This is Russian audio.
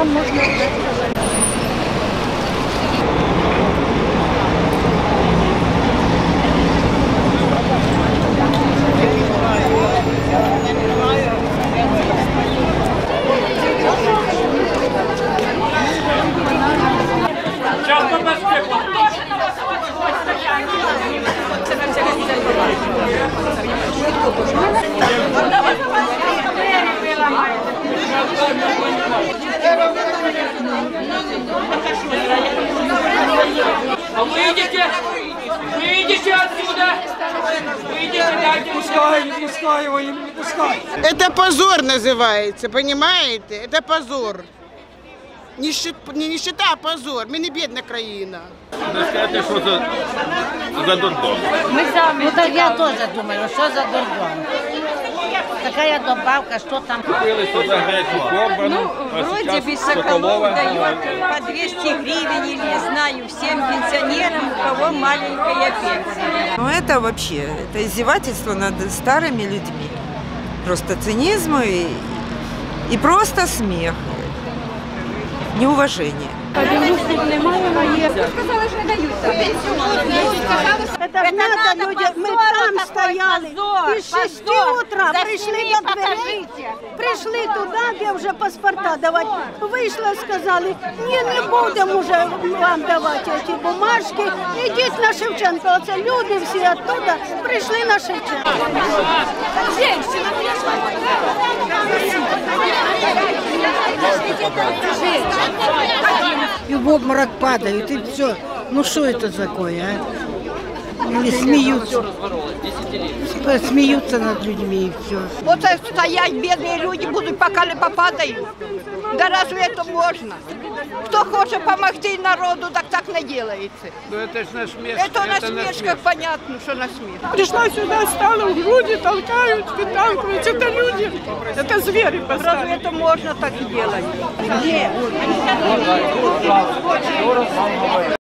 там можна. А выйдите! Выйдите отсюда! Выйдите, дайте пускай, не пускай его, не пускай. Это позор называется, понимаете? Это позор. Нищет, не нищета, а позор. Ми не бідна країна. Не скажете, що за, за дурдом. Ну так я тоже думаю, что за дурдом. Какая добавка, что там? Купилися за гречку Корбану, а Вроде бы Соколов дает по 200 гривен, или не знаю, всем пенсионерам, у кого маленькая пенсия. Ну это вообще, это издевательство над старыми людьми. Просто цинизм и, и просто смех. Неуважение. А Это надо людям, мы там стояли. Из 6 утра пришли до дверей, пришли туда, где уже паспорта давать. Вийшла, сказали, ні, не будемо уже вам давати ці бумажки. Ідіть на Шевченка. Оце люди всі оттуда прийшли на Шевченка. Женщина, в обморок падают, и все. Ну что это такое, а? Или смеются. Смеются над людьми и все. Оце стоять бедные люди будут, пока не попадають. Да разве это можно? Кто хочет помогти народу, так так не делается. Ну это ж насмешка. Это на смешках понятно, что на смешках. Пришла сюда, стала в груди, толкают, выталкивают. Это люди, это звери Разве это можно так делать?